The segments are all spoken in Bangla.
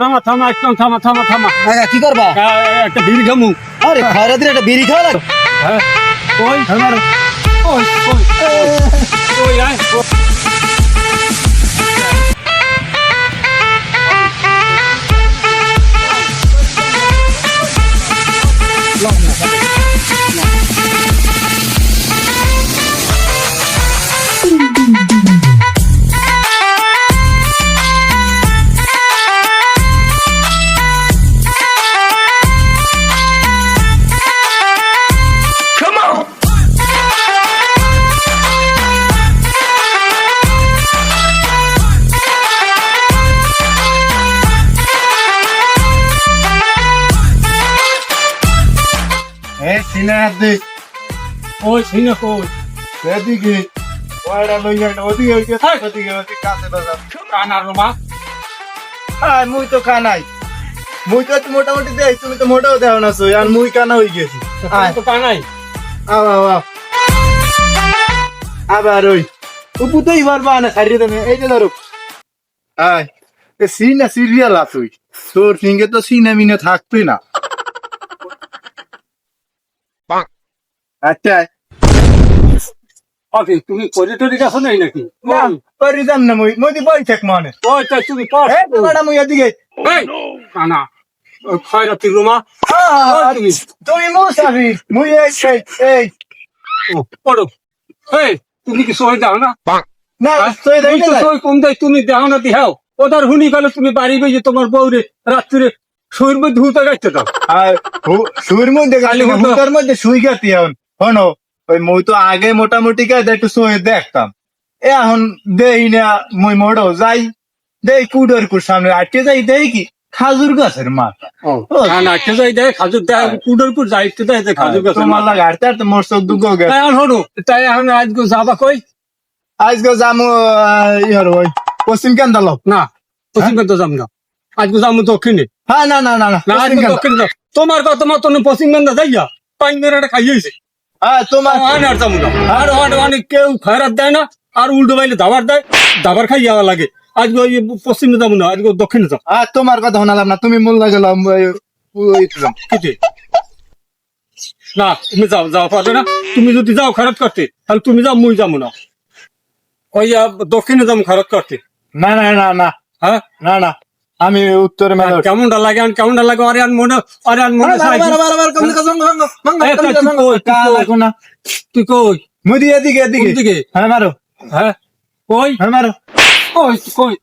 থামা থামা একদম থামা থামা থামা। কি করবা? একটা বিড়ি খামু। আরে খয়রাতির একটা বিড়ি খাওয়া লাগে হ্যাঁ। ওই আমার ওই ওই ওই আয়। এই সিনে হাত দে ওই সিনে কই? সেদিকে ওয়াড়া লইয়া ওদিকে ওদিকে ওদিকে ওদিকে কাছে বাজা কানার রোমা আয় মুই তো কানাই। মুই তো মোটামুটি দেই তুমি তো মোটাও দেও না সই আর মুই কানা হই গেছি। তো কানাই। আও আও আও। আবার ওই উপু তো এবার বানা দেবে এই ধরো। আয়। সিনা সিরিয়াল আসুই তোর ফিঙ্গে তো সিনে মিনে থাকবে না। আচ্ছা। ওকে তুমি করে টরি গেছো নাই নাকি? না। পরি না মুই। মুই বই থাক মনে। তাই তুমি পড় এ বড়া মুই এদিকে। এই কানা খয়রাতি রোমা। আ, তুমি। মুসাফির মুই এই এই। এই পড়ো। এই তুমি কি সই দাও না? না সই সই কম তুমি দেও না দিহাও ওদার হুনি গেলে তুমি বাড়ি গিয়ে তোমার বউরে রাত্রে শরীর মধ্যে হুতে গাইতে দাও। আর সুর মধ্যে গালি হুতার মধ্যে শুই গেছি এখন। শোনো ওই মুই তো আগে মোটামুটি কাজ একটু সই দেখতাম। এ এখন দেই না মুই মোড়ো যাই। দেই কুডর কুর সামনে আটকে যাই দেই কি? খাজুর গাছের মাথা। ও না না যাই দেয় খাজুর দেয় কুডর কুর যাইতে দেয় খাজুর গাছ তোমার লাগা হাঁটতে হাঁটতে মোর চোখ দুঃখ গেছে। তাই আর তাই এখন আজকে যাবা কই? আজকে যামু ইহর ওই পশ্চিম কেন্দ্র লোক না পশ্চিম তো যাম না। আজকে যাব দক্ষিণে হ্যাঁ না না না না না পশ্চিম আজকে কেন্দ্র। দক্ষিণে যাও। তোমার কথা মতো পশ্চিম গন্ধা যাইয়া পাইন মেরে খাইয়েছে হ্যাঁ তোমার আর আর যাব না আর আর অনেক কেউ খারাপ দেয় না আর উল্টো বাইলে দাবার দেয় দাবার খাই যাওয়া লাগে আজকে ওই পশ্চিমে যাব না আজকে দক্ষিণে যাও হ্যাঁ তোমার কথা শোনালাম না তুমি মূল লাগলাম কেটে না তুমি যাও যাও পারবে না তুমি যদি যাও খারাপ করতে তাহলে তুমি যাও মুই যাব না ওই আহ, দক্ষিণে যাব খারাপ করতে না না না না হ্যাঁ না না আমি উত্তরে মেলে কেমনটা লাগে? আর কেমনটা লাগে? আরে আর মনে আরে আর মনে তুই কই, তুই কই, তুই কই? মুদি এদিকে এদিকে। কোন দিকে হ্যাঁ মারো। হ্যাঁ। কই? হ্যাঁ মারো। কই কই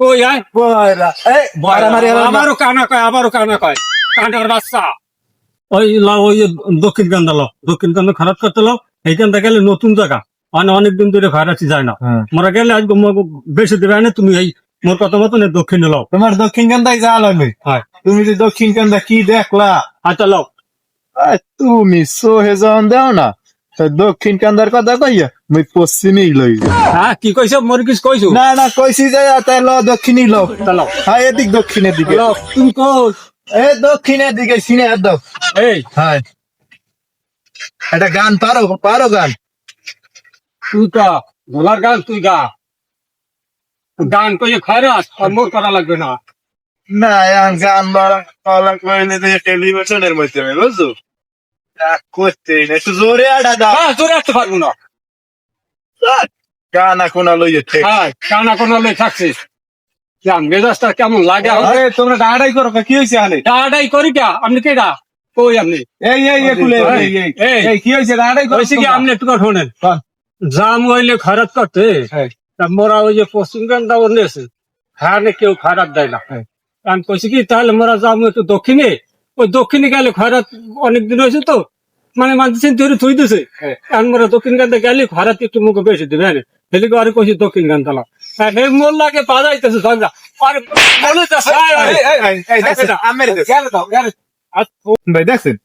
কই? আয়। বয়রা। এই বয়রা। মারি আবারও কানা কয় আবারও কানা কয়। কানার বাচ্চা। ওই লাও ওই দক্ষিণ কান্দা লো। দক্ষিণ কান্দা খারাপ করতে লো। এইখানটা গেলে নতুন জায়গা। মানে অনেকদিন ধরে ভাড়াচ্ছি যায় না। হ্যাঁ। মোরা গেলে আজকে মোকে বেশি দেবে না তুমি এই মোর কথা মতো দক্ষিণে লাও। তোমার দক্ষিণ কান্দায় যা লাগবে হয়। তুমি যে দক্ষিণ কান্দা কি দেখলা? আচ্ছা লাও। তুমি সোহে যখন দেও না। দক্ষিণ কান্দার কথা কইয়া মুই পশ্চিমেই লই। হ্যাঁ কি কইছো? মোর কিছু কইছো? না না কইছি যে তাই ল দক্ষিণই ল তা লাও। হ্যাঁ এদিক দক্ষিণের দিকে। লাও তুমি কই এ দক্ষিণের দিকে সিনে হাত দাও। এই। হ্যাঁ। একটা গান পারো পারো গান। তুই কা ভোলার গান তুই গা। গান কইয়ে খারাপ আর মোর করা লাগবে না। না এখন গান বাড়া কলা কইলে তো টেলিভিশনের মধ্যে আমি বুঝছ করতে না একটু জোরে আডা দাও। হ্যাঁ জোরে আসতে পারব না। গান এখন লইয়ে ঠিক হ্যাঁ কানা কোনা লই থাকছিস জান মেজাজটা কেমন লাগে আরে তোমরা ডাড়াই করো কি হয়েছে আলে ডাডাই করি কা? আপনি কেডা? কই আপনি? এই এই এই কুলে এই এই এই। কি হয়েছে ডাড়াই করো কি আপনি একটু শোনেন। হ্যাঁ। জাম হইলে খারাপ করতে। হ্যাঁ। তা মোরা ওই যে পশ্চিম গান্ডা বলেছে হ্যাঁ কেউ খারাপ দেয় না। হ্যাঁ। আমি কইছি কি তাহলে মোরা যাম একটু দক্ষিণে। ওই দক্ষিণে গেলে খারাপ অনেকদিন হয়েছে তো মানে মানতেছেন তুই থুই দিছে। হ্যাঁ। মোরা দক্ষিণ গান্ডা গেলে খারাপ একটু মুখে বেশি দেবে হ্যাঁ হেলি আরে কইছি দক্ষিণ হ্যাঁ হে মোর লাগে বাজাইতেছে ঝগড়া আরে বলে ভাই দেখছেন?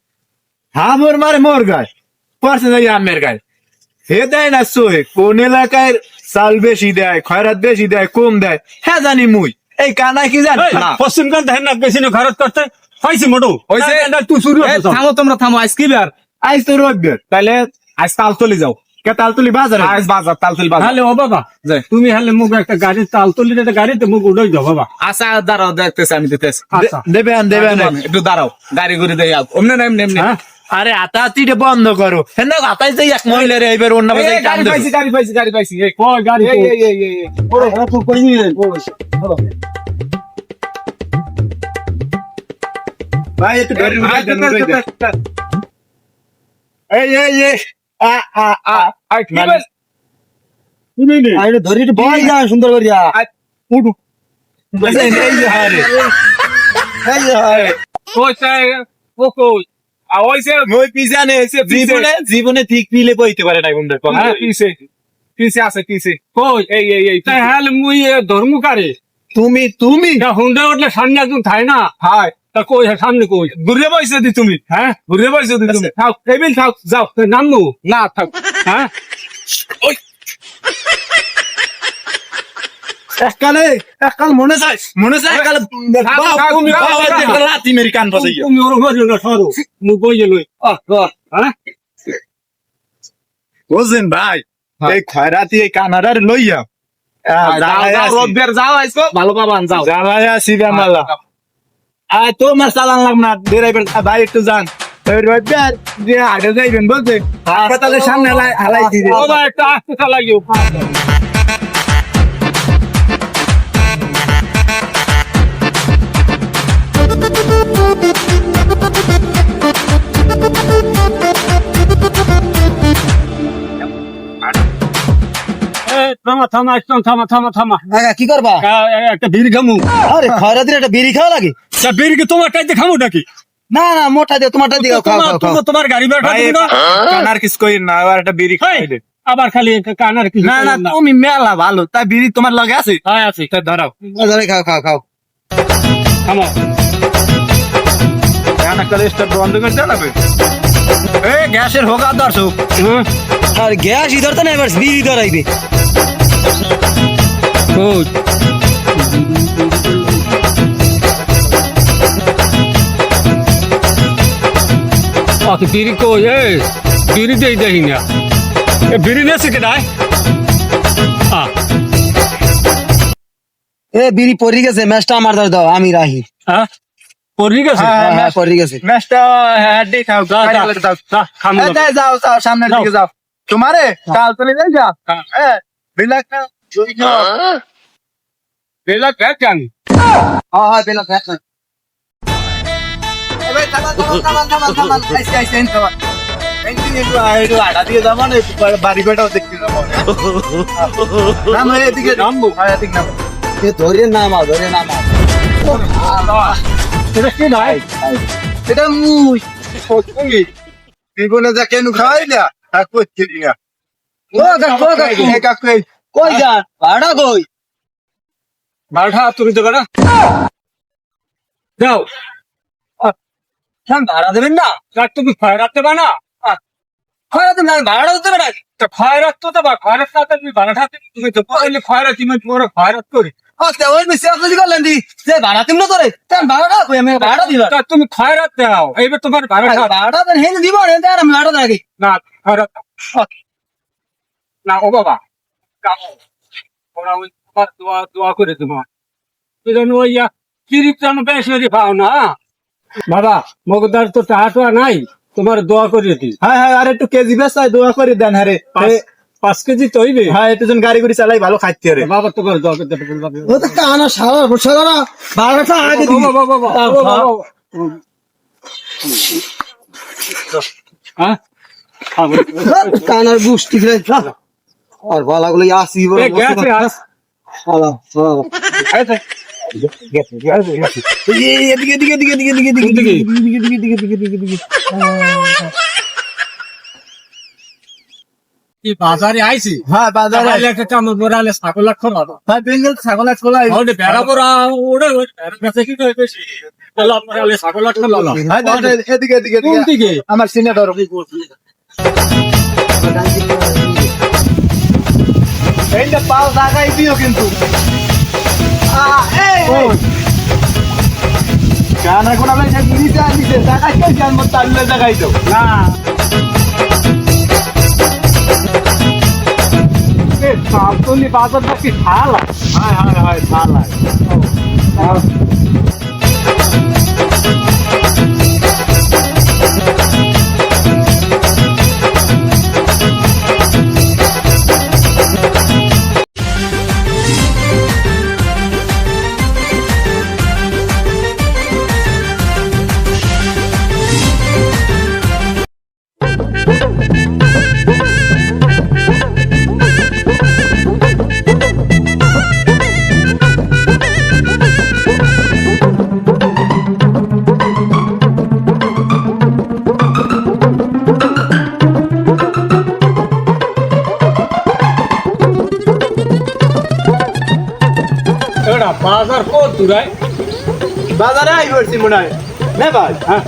হ্যাঁ মোর মারে মোর গায়। পারছে যাই আমের গায়। হে দেয় না সোয়ে কোন এলাকায় চাল বেশি দেয় খয়রাত বেশি দেয় কম দেয় হ্যাঁ জানি মুই এই কানা কি জান? পশ্চিম গান দেখেন না বেশি না করতে। হয়েছে মোটু। হয়েছে? তুই শুরু থামো তোমরা থামো আজ কি বার? আজ তো রবিবার তাহলে আজ কাল চলে যাও। কে তালতুলি বাজারে? আজ বাজার তালতুল বাজার। হ্যালে ও বাবা। তুমি হলে মুখ একটা গাড়ি তাল তুলির একটা গাড়িতে মুখ উঠাই দাও বাবা। আচ্ছা দাঁড়াও দেখতেছি আমি দিতেছি। আচ্ছা। দেবেন দেবেন একটু দাঁড়াও গাড়ি ঘুরে দেই অমনে না এমনি এমনি। হ্যাঁ? আরে আতাতিটা বন্ধ করো হেন হাতাই যাই এক মহিলা রে এবার অন্য গাড়ি পাইছি গাড়ি পাইছি গাড়ি পাইছি এই, কই গাড়ি এই, কই? এই, এই, এই, এই। ভাই একটু গাড়ি উঠাই দেন। এই এই এই আ আ আ আর কি বল? তুমি নে। আরে ধরি একটু বল যা সুন্দর করিয়া উঠু এই যে হারে এই যে হয়। ওই সে- ও কই? মই এসে জীবনে জীবনে ঠিক পিলে বইতে পারে না গুন্ডার কম পিছে পিছে। আছে পিছে। কই? এই এই এই তাই হলে মুই এ ধর্মকারে তুমি তুমি? তা হুন্ডা উঠলে সামনে একজন থাই না? হাই তা কই হ্যাঁ, সামনে কই? ঘুরে বইছো দি তুমি? হ্যাঁ? ঘুরে বইছো দি তুমি? থাক টেবিল থাক যাও। তো নামনু না থাক। হ্যাঁ? এককালে এককাল মনে চাই মনে চাই এককাল তুমি বাবা। একটা লাথি মেরে কান বাজাইয়া তুমি ওর ঘরে না সরো। মুই বই লই। আহ হ্যাঁ? বুঝছেন ভাই হ্যাঁ। এই খয়রাতি এই কানাডার লইয়া। যাও, যাও, আইসো। ভালো পাবান যাও। জ্বালায় তোমার চালান লাগ না ড্রাইভার ভাই একটু যান। যে আগে যাইবেন বলছে হাসপাতালের সামনে হালাই- রে। বাবা একটা আসতে চালাগিও থামা থামা একদম থামা থামা থামা। কি করবা? একটা বিড়ি খামু। আরে খয়রাতির একটা বিড়ি খাওয়া লাগে? তা বিড়ি কি তোমার কাছে খামু নাকি? না না মোটা দিয়ে তোমারটা দিয়ে খাও খাও তোমার- গাড়ি বের কানার কিস কই না আবার একটা বিড়ি খাই দে আবার খালি কানার কি না না তুমি মেলা ভালো তাই বিড়ি তোমার লগে আছে? হ্যাঁ আছে। তাই ধরাও। ধরে খাও খাও খাও। থামো। কানা কালে স্টার্ট বন্ধ করে চালাবে এই গ্যাসের হোগা দর্শক হ্যাঁ আর গ্যাস ইধর তো না এবার বিড়ি ধরাইবে। কই অত বিড়ি কই এ বিড়ি দেই দেই না এ বিড়ি নেছে কে দাই আ এ বিড়ি পড়ি গেছে ম্যাচটা আমার ধরে দাও আমি রাহি হ্যাঁ পড়ি গেছে হ্যাঁ, হ্যাঁ, ম্যাচ- পড়ি গেছে ম্যাচটা হ্যাঁ দেই খাও যা, যা, গাড়ি দাও যা, খামু এই না। যাই, যাও যাও সামনের যাও। দিকে যাও তোমারে কাল চলে যাই যা হ্যাঁ। হ্যাঁ হ্যাঁ হ্যাঁ দেখতে যাব। নাম এদিকে নামবো। হ্যাঁ, এদিকে নামো। এ ধরে নামা ধরে নামা এটা কি নাই? এটা মুই। জীবনে যা কেন খাওয়াই না তা করছি না ও কাকু ও কাকু এ কাকু এই কই? যান ভাড়া কই? তুমি দেবে না যাও। হ্যাঁ ভাড়া দেবেন না? তুমি খয়রা ভাড়া দেবেন না। তো খয়রাত তো দেবা খয়রাত না তুমি বারোটা তুমি তো পড়লে খয়রাত তুমি তোমার খয়রাত করি। আচ্ছা ওই মিস্ত্রি আপনি করলেন দি? যে ভাড়া না তার কই? আমি ভাড়া দিবা তা তুমি খয়রাত দাও এইবার তোমার বারোটা ভাড়া দেন হেন দিব না তার আমি ভাড়া রাখি না খয়রাত দাও। না ও বাবা ওরা ওই দোয়া দোয়া করে তোমার এই জন্য ওই ইয়া, কিরিপ যেন বেশ হয়ে পাও না বাবা মগদার তো টাকা টোয়া নাই তোমার দোয়া করে দি হ্যাঁ হ্যাঁ আর একটু কেজি বেশ দোয়া করে দেন হ্যারে পাঁচ- কেজি তো হইবে হ্যাঁ একটু জন গাড়ি গুড়ি চালাই ভালো খাইতে রে বাবা তোমার দোয়া করতে ও তো কানা সারা সারা ভাড়াটা আগে দিবি বাবা, বাবা। হ্যাঁ? হ্যাঁ, কানার গুষ্টি আর গলাগুলো আসি বড় এ, গেছে, আস। হলো হলো গেছে। এদিকে এদিকে এদিকে এদিকে এদিকে এদিকে কোন দিকে? এদিকে এদিকে এদিকে এদিকে এদিকে এদিকে কি বাজারে আইছি হ্যাঁ বাজারে তাহলে একটা চামচ বড়ালে ছাগল লাখ খাব হ্যাঁ বেঙ্গল ছাগল ছোলা ওরে বেড়া বড়া ওরে ওরে বেড়া কি কই বেশি তাহলে আপনারা ছাগল লাখ খাব হ্যাঁ এদিকে এদিকে কোন এদিকে দিকে আমার সিনে ধরো এইটা পাল দাগাই দিও কিন্তু। গান এখন আমি নিচে নিচে কে জানব তাহলে জাগাই দাও না। নাকি বাজারটা কি খালা হয় হায় হয় থালায় বাজার কত দূরায় বাজারে আই করছি মনে হয় না ভাই হ্যাঁ?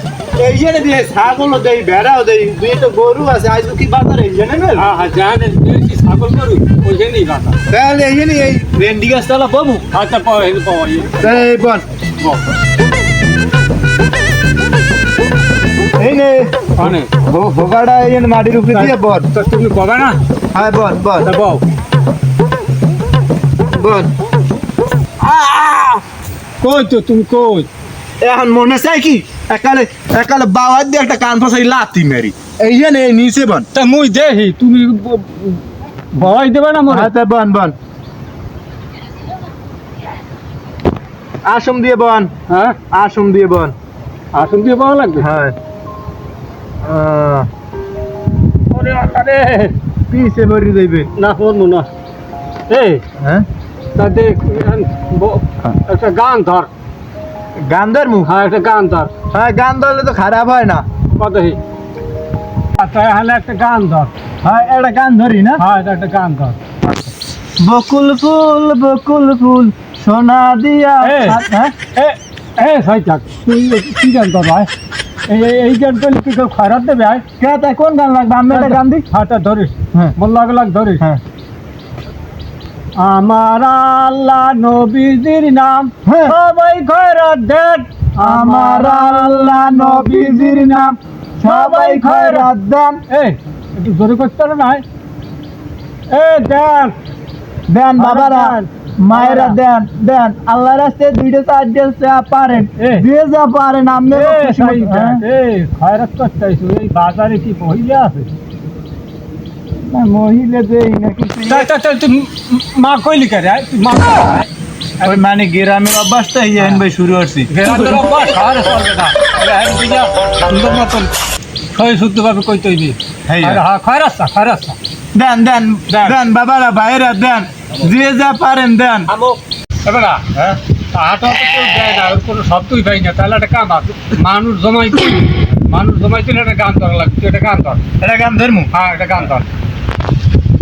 এই জন্য দিয়ে ছাগল দেই ভেড়াও দেই দুই তো গরু আছে আজ কি বাজারে এই জন্য মেল হ্যাঁ হ্যাঁ জানেন বেশি ছাগল গরু ওইখানেই বাজার। তাহলে এই জন্য এই ভেন্ডি গাছ তালা পাবো? আচ্ছা পাওয়া হেন পাওয়া ইয়ে এই বল। এই নে অনেক ভো- ভোগাটা এই জন্য মাটির উপরে দিয়ে বল। তো তুমি কবে না? হ্যাঁ বল বল। তা বউ বল। কই তো তুমি কই? এখন মনে চাই কি? একালে একালে বাবার দিয়ে একটা কান ফাঁসাই লাতি মেরি। এই জন্য এই নিচে বল তা মুই দেখি তুমি ভয় দেবে না মনে হাতে বন বন। আসম দিয়ে বন। হ্যাঁ? আসম দিয়ে বন। আসন দিয়ে পাওয়া লাগবে? হ্যাঁ। ওরে আল্লাহ রে। পিছে ভরি যাইবে। না বলব না। এই। হ্যাঁ? তা দেখ ব- একটা গান ধর। গান্ধার মুখ হ্যাঁ একটা গান ধর। হ্যাঁ গান ধরলে তো খারাপ হয় না। কত আচ্ছা একটা গান ধর। হ্যাঁ একটা গান ধরি না? হ্যাঁ এটা একটা গান ধর। বকুল ফুল বকুল ফুল সোনা দিয়া। হ্যাঁ? এ ভাই থাক। তুই কি গান ধর ভাই? এই এই- গান করলে কি খারাপ দেবে আয়। কে তাই কোন গান লাগবে? আমি একটা গান দিই। ধরিস। হ্যাঁ। লাগ লাগ ধরিস। হ্যাঁ। আমার আল্লাহ নবীজির নাম। হ্যাঁ। সবাই খয়রাত দেন আমার আল্লাহ নবীজির নাম। সবাই খয়রাত দেন এই একটু জোরে করতে পারো না এ দেন। দেন বাবারা। মায়েরা দেন দেন। আল্লাহ রাস্তায় দুইটা চারজন যা পারেন এ। যে পারেন দেন, খয়রাত করতে এই বাজারে কি মহিলা আছে? মহিলা দেই মা কইলি? ওই মানে গ্রামের অভ্যাসটা এই আইন ভাই শুরু অভ্যাস আর চলবে না হ্যাঁ সুন্দর মতন কই তৈরি। হ্যাঁ। খয়রাস্তা দেন দেন দেন। দেন বাবারা ভাইরা দেন। যে যা পারেন দেন। এবারা হ্যাঁ? আটা তো কেউ দেয় না ওর কোনো শব্দই পাই না। তাহলে একটা কাম আছে মানুষ জমাই মানুষ জমাই দিলে একটা গান ধরা লাগবে। একটা গান ধর। এটা গান ধর্ম? হ্যাঁ একটা গান ধর।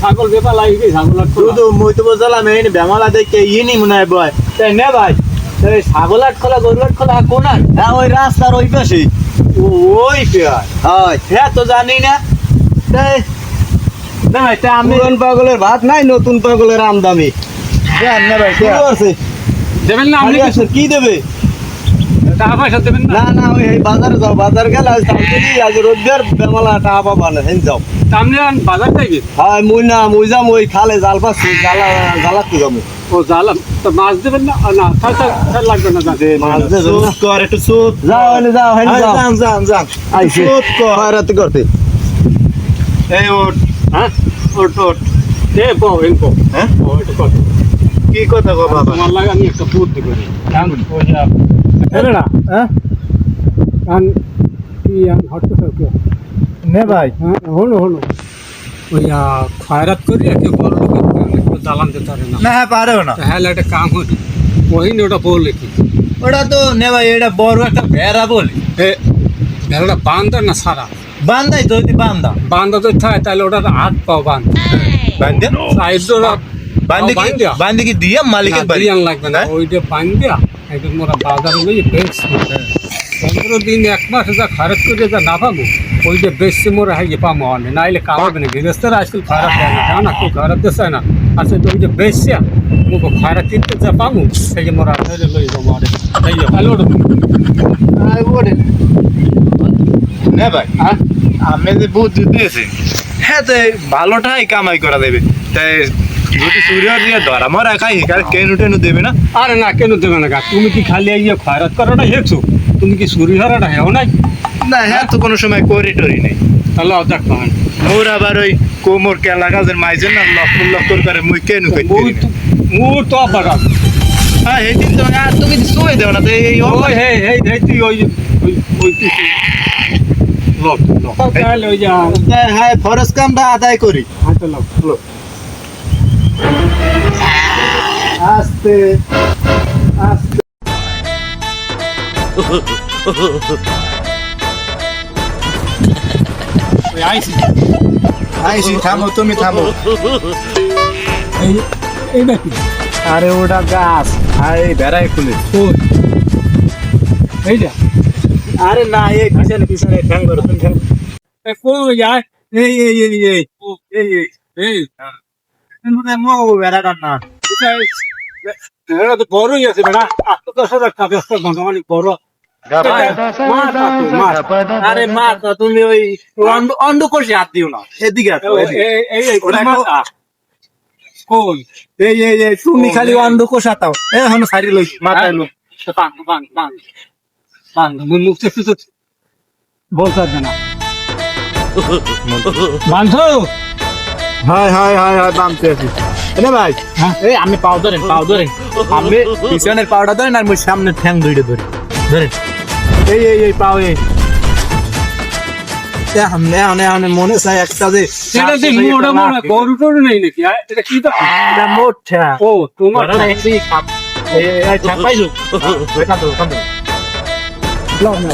ছাগল বেপা লাগি ছাগল বেমালা দেখে ইনি মনে হয় বয়। তাই নে ভাই। তাই ছাগল আট খোলা গরু আট খোলা কোন আর? হ্যাঁ ওই রাস্তার ওই পাশে ওই পেয়ার। হয়। তো জানি না। তাই না ভাই তা আমি পাগলের ভাত নাই নতুন পাগলের আমদামি দেন না ভাই দেন। দেবেন না আপনি কি দেবে? টাকা পয়সা দেবেন না। না ওই বাজারে যাও বাজার গেলে আজ তালতলি আজ রোদের বেমালা টাকা পাবা না হেন যাও। সামনে বাজার যাইবে হ্যাঁ মুই না মুই যাম ওই খালে জাল পাচ্ছি জালা জালাতে যাব। ও জালাম তো মাছ দেবেন না আ, না তাই তাই তাই লাগবে না যান। মাছ দেবে না চুপ কর একটু চুপ যাও হেনে যাও হেনে আরে যাও যান যান যান আইছে চুপ কর খয়রাতি করতে এই ওট হ্যাঁ ওট ওট এ বউ এন বউ হ্যাঁ ও এটা কত কি কথা গো বাবা তোমার লাগে আমি একটা বুদ্ধি করি কারণ ওই যে এরে না হ্যাঁ কারণ কি আন হটতে সরকে নে ভাই হ্যাঁ হলো হলো ওই আহ, খয়রাত করি আর কি বড় লোকের জ্বালান দিতে পারে না। না হ্যাঁ পারেও না। হ্যাঁ একটা কাম হই ওহিনী ওটা বললে কি? ওটা তো নে ভাই এটা বড় একটা ভেড়া বলি। ভেড়াটা বান্ধা না সারা? বান্দাই তো ওই বান্দা। বান্ধা তো থাকে তাহলে ওটা হাত পাও বান্ধ বান্দে? সাইড বান্দে কি বান্ধিয়া। বান্দে কি দিয়া? মালিকের বাড়ি? দিয়ান লাগবে না হ্যাঁ? ওইটা বান্ধিয়া একদম মোরা বাজার লইয়ে বেচছি। পনেরো দিন এক মাস যা খরচ করে যা না পাবো ওইটা বেচছি মোরা হাইয়ে পাবো অনেক নাইলে কামাবে না। গৃহস্থরা আজকাল খারাপ দেয় না জানো না কেউ খারাপ দেশে না। আচ্ছা তো ওইটা বেচছি মুখো খারাপ কিনতে যা পাবো সেই যে মোরা ধরে লই যাব অনেক তাই তাহলে ওটা না ভাই হ্যাঁ? আমি যে বুদ্ধি দিয়েছি হ্যাঁ তো ভালোটাই কামাই করা দেবে। তাই যদি সূর্য দিয়ে ধরা মরা খাই কার কেন টেনু দেবে না? আরে না কেন দেবে না গা। তুমি কি খালি ইয়ে খয়রাত করাটা হেঁকছো তুমি কি চুরি হারাটা হেও নাই? না হ্যাঁ তো কোনো সময় করি টরি নেই। তাহলে অর্ধেক পান মোর আবার ওই কোমর কেলা গাছের মাইজের না লক্ষ লক্ষ করে মুই কেন তো মুই তো আবার। হ্যাঁ দিন তো আর তুমি শুয়ে দেও না তো এই ওই হে হে হে তুই ওই ওই লোক লোক। তাহলে ওই যা হ্যাঁ ফরজ কামটা আদায় করি। হাতে লোক লোক। আস্তে আস্তে। আইসি আইসি থামো তুমি থামো। এই এই নাকি আরে ওটা গাছ। আরে বেড়াই খুলে। ওই এইটা আরে না এই পিছনে পিছনে ঠ্যাং ধরো তুমি ঠ্যাং এ কোন যায়? এই এই এই এই এই এই। এই মানে মো বেড়াটা না এটা তো বড়ই আছে বেটা আত্ম দশ হাজার টাকা ব্যস্ত ভগবান বড়। আরে তুমি ওই অন্ধ করছি হাত দিও না। এদিকে কোন? এই এই এই তুমি খালি অন্ধ কোষাতাও এ হন সারি লই মাথায় লো বান বান বান বান মুখ মুখ থেকে তো বলতে পারবে না। বান্ধো হাই হাই হাই হাই বামতে আছি এনে ভাই। হ্যাঁ? এই আমি পাও ধরেন পাও ধরেন। আমি পিছনের পাওটা ধরেন আর মই সামনের ঠ্যাং দুইটা ধরে। ধরেন। এই এই এই পাও এই। সামনে আনে আনে মনে চাই একটা যে মোড়া মোড়া গরু টরু নেই নাকি? এটা কি তো? এটা ও তোমার ধরেন এই খাপ এই এই ঠ্যাং পাইছো ওই কাঁদো কাঁদো লাও না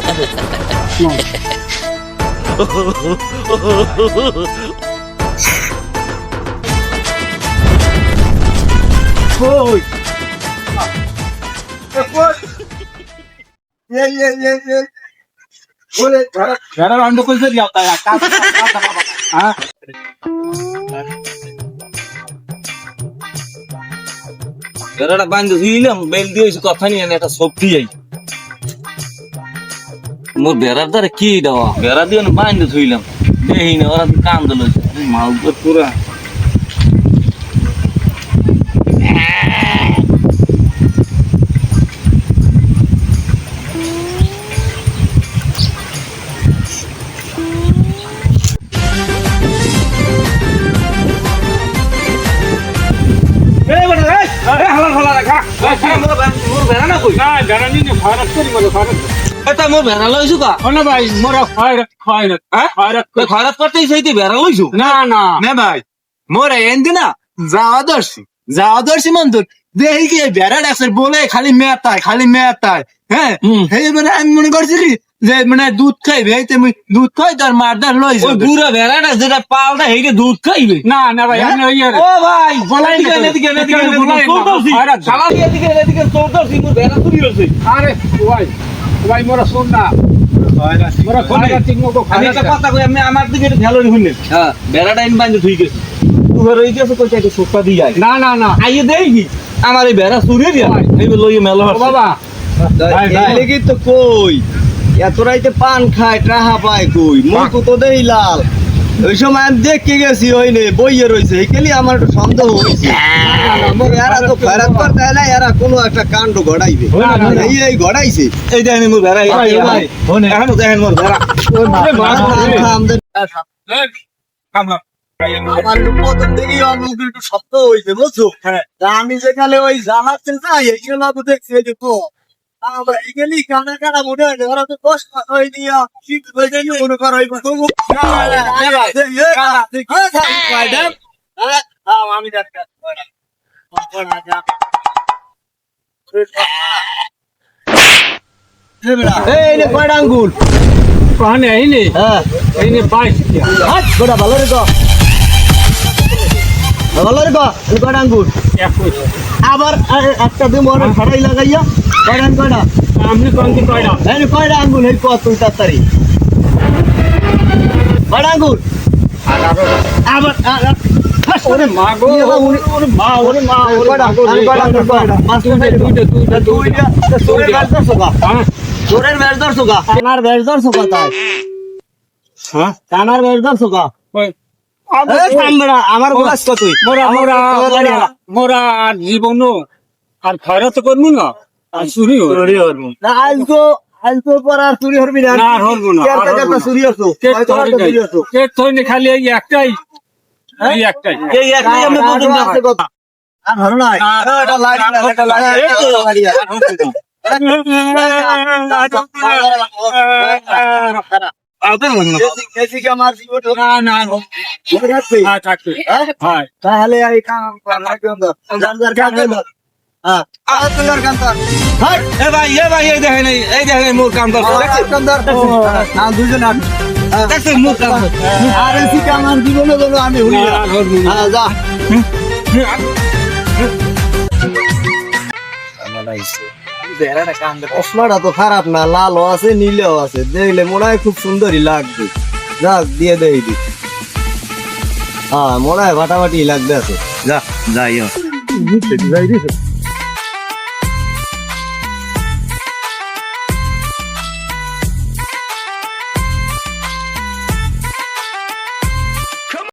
রান্ড করছে দিও তাই হ্যাঁ বেড়াটা বান্ধে ধুইলাম বেল দিয়েছি কথা নিয়ে একটা সবজি যাই। মোর বেড়ার দ্বারা কি দেওয়া? বেড়া দিয়ে বান্ধে ধুইলাম। দেহি না, ওরা কান দিল মাউর পুরা এটা মোর বেড়া লইছু কা ওনা ভাই খয়রাত করতেই সেইটি না না। না ভাই মোৰ এন্দি না যাওয়া দর্শি যাওয়া দর্শি মান দেখি কি বেড়া ডাক্তার বলে খালি মেতায় খালি মেতায় হ্যাঁ? হুম। এই মানে আমি মনে করছি কি যে মানে দুধ খাইবে তুমি দুধ খাই তার মারদার লই ওই বুড়া বেড়াটা যেটা পালটা হেইটে দুধ খাইবে। না না ভাই আমি ওই ও ভাই না তো। এদিকে এদিকে এদিকে বলাই না। চৌদশি খয়রাত। শালা এদিকে চৌদশি মোর বেড়া চুরি হয়েছে। আরে ভাই ভাই মোরা শুন না। আমার দিকে একটু শুনলে হ্যাঁ। বেড়াটা ইন বান্ধে থুই গেছে। তুই রই গেছে কই একটা সুপা দিয়ে আয়। না না না। আইয়ে দেই আমার এই বেড়া চুরি দিয়া লইয়ে মেলা বাবা। তো কই? এত রাইতে পান খায় টাহা পায় কই? মুখ তো দেই লাল। ওই সময় আমি দেখে গেছি ওই নে বইয়ে রয়েছে এইখানে আমার একটু সন্দেহ হয়েছে। এরা তো খয়রাত করতে হয় না এরা কোনো একটা কাণ্ড ঘটাইবে। এই এই ঘটাইছে। এই দেখেন মোর ভাই, এখন দেখেন মোর কামলা। আমার একটু প্রথম থেকেই ওর একটু শব্দ হয়েছে বুঝছ? আমি যেখানে ওই জানাচ্ছেন না এখানে দেখছি এই যে আমরা গেলি কানা কানা মনে হয় ওরা তো কষ্ট হয় দিয়া শীত হয়ে যায় মনে করো এই তো আমি ডাক্তার আঙ্গুল কহানে হ্যাঁ বাইশ গোটা ভালো ভালো আঙ্গুল আবার একটা দিন মনে ফাটাই লাগাইয়া কয়টা? কয়টা আপনি কোন এই নে কয়টা আঙ্গুল? এই কত তুই তাড়াতাড়ি। কয়টা আঙ্গুল? আবার আ- আ- হাস, ওরে মা গো ওরে মা ওরে মা কয়টা আঙ্গুল? কয়টা আঙ্গুল? কয়টা? মাছ দুইটা দুইটা দুইটা দুইটা তোরের ধরছো গা। হ্যাঁ। তোরের ব্যাস ধরছো গা। কানার ব্যাস ধরছো গা তাই। হ্যাঁ? কানার ব্যাস ধরছো গা। ওই। আমার গোলাস কত তুই মোরা মোরা মোরা আর জীবন আর খয়রাত করব না? আর চুরি হইব। না। আজকে আজকে পর আর চুরি হরবি না। না, আর হরবো না, আর হরবো না। চুরি হতো পেট হয়তো ধরে একটা নাই। চুরি হতো পেট ধরে খালি এই একটাই। একটাই। একটাই আমরা আছে কথা। আর না। এটা না এটা তাহলে হ্যাঁ। আমি। হ্যাঁ যা। চশমাটা তো খারাপ না লালও আছে নীলও আছে। দেখলে মনে হয় খুব সুন্দরই লাগবে। যাক দিয়ে দেই দি। হ্যাঁ মনে হয় ফাটাফাটি লাগবে আছে। যা যাই